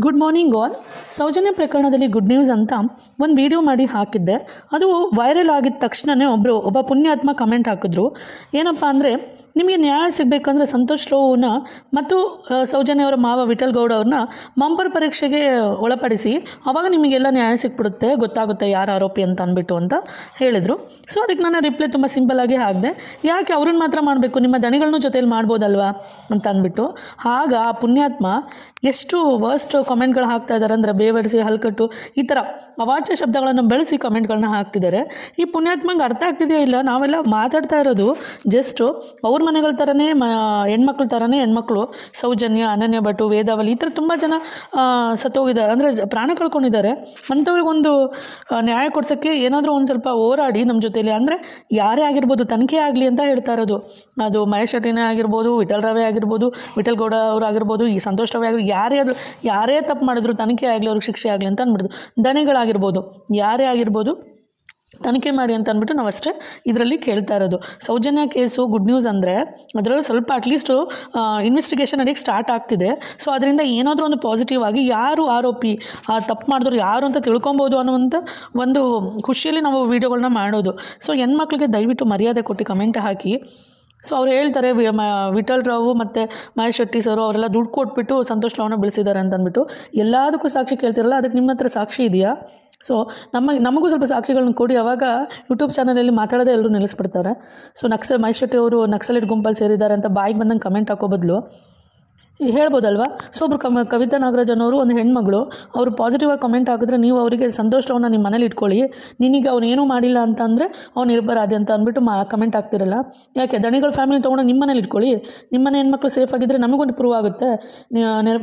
Good morning all. Soujanya ಪ್ರಕರಣದಲ್ಲಿ good news ಅಂತ ಒಂದು ವಿಡಿಯೋ ಮಾಡಿ ಹಾಕಿದ್ದೆ. ಅದು ವೈರಲ್ ಆಗಿದ ತಕ್ಷಣವೇ ಒಬ್ಬರು ಒಬ್ಬ ಪುಣ್ಯಾತ್ಮ ಕಮೆಂಟ್ ಹಾಕಿದ್ರು. ಏನಪ್ಪ ಅಂದರೆ, ನಿಮಗೆ ನ್ಯಾಯ ಸಿಗಬೇಕಂದ್ರೆ ಸಂತೋಷ್ ರಾವ್ನ ಮತ್ತು ಸೌಜನ್ಯ ಅವರ ಮಾವ ವಿಠಲ್ ಗೌಡ ಅವ್ರನ್ನ ಮಂಪರ್ ಪರೀಕ್ಷೆಗೆ ಒಳಪಡಿಸಿ ಅವಾಗ ನಿಮಗೆಲ್ಲ ನ್ಯಾಯ ಸಿಕ್ಬಿಡುತ್ತೆ ಗೊತ್ತಾಗುತ್ತೆ ಯಾರು ಆರೋಪಿ ಅಂತ ಅಂದ್ಬಿಟ್ಟು ಅಂತ ಹೇಳಿದರು. ಸೊ ಅದಕ್ಕೆ ನಾನು ರಿಪ್ಲೈ ತುಂಬ ಸಿಂಪಲ್ ಆಗಿ ಹಾಕಿದೆ. ಯಾಕೆ ಅವ್ರನ್ನ ಮಾತ್ರ ಮಾಡಬೇಕು? ನಿಮ್ಮ ದಣಿಗಳನ್ನೂ ಜೊತೆಯಲ್ಲಿ ಮಾಡ್ಬೋದಲ್ವಾ? ಅಂತ ಅಂದ್ಬಿಟ್ಟು. ಆಗ ಆ ಪುಣ್ಯಾತ್ಮ ಎಷ್ಟು ವರ್ಸ್ಟ್ ಕಾಮೆಂಟ್ಗಳು ಹಾಕ್ತಾ ಇದ್ದಾರೆ ಅಂದರೆ ಬೇವರಿಸಿ ಹಲ್ಕಟ್ಟು ಈ ಥರ ಅವಾಚ್ಯ ಶಬ್ದಗಳನ್ನು ಬೆಳೆಸಿ ಕಮೆಂಟ್ಗಳನ್ನ ಹಾಕ್ತಿದ್ದಾರೆ. ಈ ಪುಣ್ಯಾತ್ಮಂಗೆ ಅರ್ಥ ಆಗ್ತಿದೆಯಾ ಇಲ್ಲ? ನಾವೆಲ್ಲ ಮಾತಾಡ್ತಾ ಇರೋದು ಜಸ್ಟು ಅವ್ರ ಮನೆಗಳ ಥರನೇ ಮ, ಹೆಣ್ಮಕ್ಳ ಥರನೇ ಹೆಣ್ಮಕ್ಳು, ಸೌಜನ್ಯ, ಅನನ್ಯ ಭಟ್ಟು ವೇದಾವಲಿ ಈ ಥರ ತುಂಬ ಜನ ಸತ್ತೋಗಿದ್ದಾರೆ. ಅಂದರೆ ಪ್ರಾಣ ಕಳ್ಕೊಂಡಿದ್ದಾರೆ. ಅಂಥವ್ರಿಗೊಂದು ನ್ಯಾಯ ಕೊಡ್ಸೋಕ್ಕೆ ಏನಾದರೂ ಒಂದು ಸ್ವಲ್ಪ ಹೋರಾಡಿ ನಮ್ಮ ಜೊತೆಯಲ್ಲಿ ಅಂದರೆ ಯಾರೇ ಆಗಿರ್ಬೋದು ತನಿಖೆ ಆಗಲಿ ಅಂತ ಹೇಳ್ತಾ ಇರೋದು. ಅದು ಮಹೇಶ್ ಶೆಟ್ಟಿನೇ ಆಗಿರ್ಬೋದು, ವಿಠಲ್ ರವೆ ಆಗಿರ್ಬೋದು, ವಿಠಲ್ ಗೌಡ ಅವರು ಆಗಿರ್ಬೋದು, ಈ ಸಂತೋಷ್ ರವೆ ಆಗಿರ್ಬೋದು, ಯಾರೇ ಆದರೂ, ಯಾರೇ ತಪ್ಪು ಮಾಡಿದ್ರು ತನಿಖೆ ಆಗಲಿ ಅವ್ರಿಗೆ ಶಿಕ್ಷೆ ಆಗಲಿ ಅಂತ ಅಂದ್ಬಿಡ್ದು. ದಣಿಗಳಾಗಿರ್ಬೋದು, ಯಾರೇ ಆಗಿರ್ಬೋದು, ತನಿಖೆ ಮಾಡಿ ಅಂತ ಅಂದ್ಬಿಟ್ಟು ನಾವು ಅಷ್ಟೇ ಇದರಲ್ಲಿ ಕೇಳ್ತಾ ಇರೋದು. ಸೌಜನ್ಯ ಕೇಸು ಗುಡ್ ನ್ಯೂಸ್ ಅಂದರೆ ಅದರಲ್ಲೂ ಸ್ವಲ್ಪ ಅಟ್ಲೀಸ್ಟು ಇನ್ವೆಸ್ಟಿಗೇಷನ್ ಅದಕ್ಕೆ ಸ್ಟಾರ್ಟ್ ಆಗ್ತಿದೆ. ಸೊ ಅದರಿಂದ ಏನಾದರೂ ಒಂದು ಪಾಸಿಟಿವ್ ಆಗಿ ಯಾರು ಆರೋಪಿ, ಆ, ತಪ್ಪು ಮಾಡಿದ್ರು ಯಾರು ಅಂತ ತಿಳ್ಕೊಬೋದು ಅನ್ನುವಂಥ ಒಂದು ಖುಷಿಯಲ್ಲಿ ನಾವು ವೀಡಿಯೋಗಳನ್ನ ಮಾಡೋದು. ಸೊ ಹೆಣ್ಮಕ್ಳಿಗೆ ದಯವಿಟ್ಟು ಮರ್ಯಾದೆ ಕೊಟ್ಟು ಕಮೆಂಟ್ ಹಾಕಿ. ಸೊ ಅವ್ರು ಹೇಳ್ತಾರೆ ವಿಠಲ್ ರಾವು ಮತ್ತು ಮಹೇಶ್ ಶೆಟ್ಟಿ ಸರು ಅವರೆಲ್ಲ ದುಡ್ಡು ಕೊಟ್ಬಿಟ್ಟು ಸಂತೋಷ್ ರಾವ್ನ ಬೆಳೆಸಿದ್ದಾರೆ ಅಂತ ಅಂದ್ಬಿಟ್ಟು ಎಲ್ಲದಕ್ಕೂ ಸಾಕ್ಷಿ ಕೇಳ್ತಿರಲ್ಲ, ಅದಕ್ಕೆ ನಿಮ್ಮ ಹತ್ರ ಸಾಕ್ಷಿ ಇದೆಯಾ? ಸೊ ನಮ್ಮ, ನಮಗೂ ಸ್ವಲ್ಪ ಸಾಕ್ಷಿಗಳನ್ನ ಕೊಡಿ, ಅವಾಗ ಯೂಟ್ಯೂಬ್ ಚಾನಲಲ್ಲಿ ಮಾತಾಡೋದೇ ಎಲ್ಲರೂ ನೆಲೆಸ್ಬಿಡ್ತಾರೆ ಸೊ ನಕ್ಸಲ್ ಮಹೇಶ್ ಶೆಟ್ಟಿ ಅವರು ನಕ್ಸಲೇಟ್ ಗುಂಪಲ್ಲಿ ಸೇರಿದ್ದಾರೆ ಅಂತ ಬಾಯಿಗೆ ಬಂದಂಗೆ ಕಮೆಂಟ್ ಹಾಕೋ ಬದಲು ಹೇಳ್ಬೋದಲ್ವಾ? ಸೊ ಒಬ್ರು ಕಮ, ಕವಿತಾ ನಾಗರಾಜ್ ಅನ್ನೋರು, ಒಂದು ಹೆಣ್ಮಗಳು, ಅವರು ಪಾಸಿಟಿವ್ ಆಗಿ ಕಮೆಂಟ್ ಹಾಕಿದ್ರೆ ನೀವು ಅವರಿಗೆ ಸಂತೋಷವನ್ನು ನಿಮ್ಮ ಮನೇಲಿ ಇಟ್ಕೊಳ್ಳಿ. ನಿನಗೆ ಅವ್ನು ಮಾಡಿಲ್ಲ ಮಾಡಿಲ್ಲ ಅಂತಂದರೆ ಅವ್ನು ನಿರಪರಾಧಿ ಅಂತ ಅಂದ್ಬಿಟ್ಟು ಮಾ ಕಮೆಂಟ್ ಹಾಕ್ತಿರಲ್ಲ. ಯಾಕೆ, ದಣಿಗಳ ಫ್ಯಾಮಿಲಿ ತೊಗೊಂಡು ನಿಮ್ಮ ಮನೇಲಿ ಇಟ್ಕೊಳ್ಳಿ. ನಿಮ್ಮ ಮನೆ ಹೆಣ್ಮಕ್ಳು ಸೇಫ್ ಆಗಿದ್ದರೆ ನಮಗೊಂದು ಪ್ರೂವ್ ಆಗುತ್ತೆ.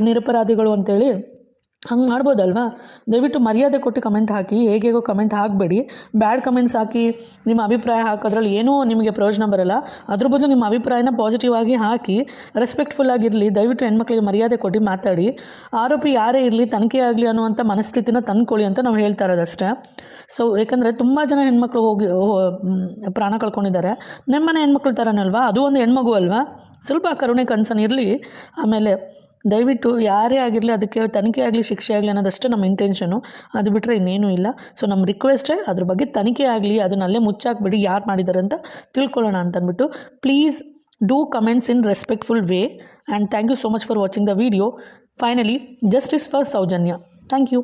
ನಿರಪರಾಧಿಗಳು ಅಂತೇಳಿ. ಹಂಗೆ ಮಾಡ್ಬೋದಲ್ವಾ? ದಯವಿಟ್ಟು ಮರ್ಯಾದೆ ಕೊಟ್ಟು ಕಮೆಂಟ್ ಹಾಕಿ, ಹೇಗೇಗೋ ಕಮೆಂಟ್ ಹಾಕಬೇಡಿ. ಬ್ಯಾಡ್ ಕಮೆಂಟ್ಸ್ ಹಾಕಿ, ನಿಮ್ಮ ಅಭಿಪ್ರಾಯ ಹಾಕೋದ್ರಲ್ಲಿ ಏನೂ ನಿಮಗೆ ಪ್ರಯೋಜನ ಬರಲ್ಲ. ಅದ್ರ ಬದಲು ನಿಮ್ಮ ಅಭಿಪ್ರಾಯನ ಪಾಸಿಟಿವ್ ಆಗಿ ಹಾಕಿ ರೆಸ್ಪೆಕ್ಟ್ಫುಲ್ ಆಗಿರಲಿ, ದಯವಿಟ್ಟು ಹೆಣ್ಮಕ್ಳಿಗೆ ಮರ್ಯಾದೆ ಕೊಟ್ಟು ಮಾತಾಡಿ. ಆರೋಪಿ ಯಾರೇ ಇರಲಿ, ತನಿಖೆ ಆಗಲಿ ಅನ್ನುವಂಥ ಮನಸ್ಥಿತಿನ ತಂದ್ಕೊಳ್ಳಿ ಅಂತ ನಾವು ಹೇಳ್ತಾ ಇರೋದಷ್ಟೇ. ಸೊ ಏಕೆಂದರೆ ತುಂಬ ಜನ ಹೆಣ್ಮಕ್ಳು ಹೋಗಿ ಪ್ರಾಣ ಕಳ್ಕೊಂಡಿದ್ದಾರೆ. ನಮ್ಮನೆ ಹೆಣ್ಮಕ್ಳು ಥರನಲ್ವಾ ಅದು ಒಂದು ಹೆಣ್ಮಗು ಅಲ್ವಾ? ಸ್ವಲ್ಪ ಕರುಣೆ ಕನ್ಸನ್ ಇರಲಿ. ಆಮೇಲೆ ದಯವಿಟ್ಟು ಯಾರೇ ಆಗಿರಲಿ ಅದಕ್ಕೆ ತನಿಖೆ ಆಗಲಿ, ಶಿಕ್ಷೆ ಆಗಲಿ ಅನ್ನೋದಷ್ಟೇ ನಮ್ಮ ಇಂಟೆನ್ಷನು ಅದು ಬಿಟ್ಟರೆ ಇನ್ನೇನೂ ಇಲ್ಲ. ಸೊ ನಮ್ಮ ರಿಕ್ವೆಸ್ಟೇ ಅದ್ರ ಬಗ್ಗೆ ತನಿಖೆ ಆಗಲಿ, ಅದನ್ನಲ್ಲೇ ಮುಚ್ಚಾಕ್ಬಿಡಿ ಯಾರು ಮಾಡಿದ್ದಾರೆ ಅಂತ ತಿಳ್ಕೊಳ್ಳೋಣ ಅಂತಂದ್ಬಿಟ್ಟು please do comments in respectful way and thank you so much for watching the video finally justice for Sowjanya thank you